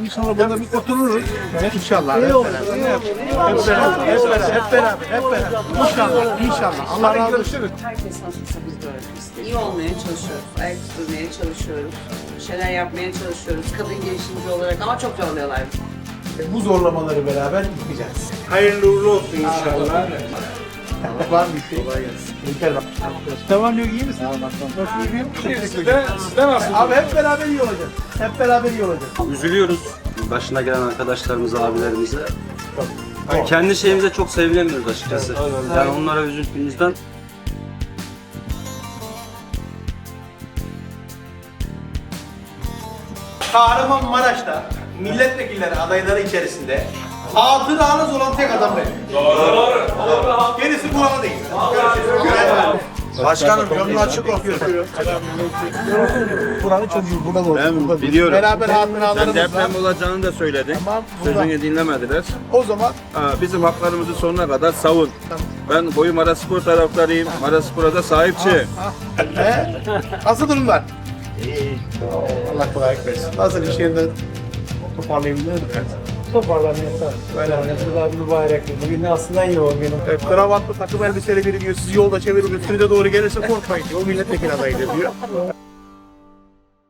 İnşallah burada bir otururuz. İnşallah. Hep beraber. Hep beraber. Hep beraber. Hep beraber. Hep beraber. İnşallah. İnşallah. Allah razı olsun. Herkes nasılsa biz de öyleyiz. İyi olmaya çalışıyoruz. Ayakta durmaya çalışıyoruz. Bir şeyler yapmaya çalışıyoruz. Kadın girişimci olarak ama çok zorluyorlar. Bu zorlamaları beraber gideceğiz. Hayırlı uğurlu olsun inşallah. Var mı bir şey? Kolay gelsin. İlker bak. Tamam yok iyi misin? Tamam Nasıl iyiyim? Sizde, sizde nasıl? Abi hep beraber iyi olacağız. Hep beraber iyi olacağız. Üzülüyoruz başına gelen arkadaşlarımıza, abilerimize. Yani kendi şeyimize çok sevilemiyoruz açıkçası. Yani onlara üzüntümüzden Kahramanmaraş'ta milletvekilleri adayları içerisinde hatıranız olan tek adam benim. Doğru. Gerisi buralı değil. Görüşürüz. Başkanım yolun açık okuyor. Buranın çocuğu burada doğdu. Ben biliyorum. Beraber Sen hatıralarımız var. deprem olacağını da söyledin. Tamam. Sözünü dinlemediler. O zaman Ha, bizim haklarımızı sonuna kadar savun. Ben boyu Maraspor taraftarıyım. Maraspor'a da sahipçi. he? nasıl durumlar? Allah kolaylık versin. Nasıl iş yerinden toparlayabilir tabii. Böyle daha mübarek. Bugün aslında iyi o günüm. Evet, kravatlı takım elbiseli biri diyor. Sizi yolda çevirip üstünüze doğru gelirse korkmayın diyor. O milletvekili adayıdır diyor.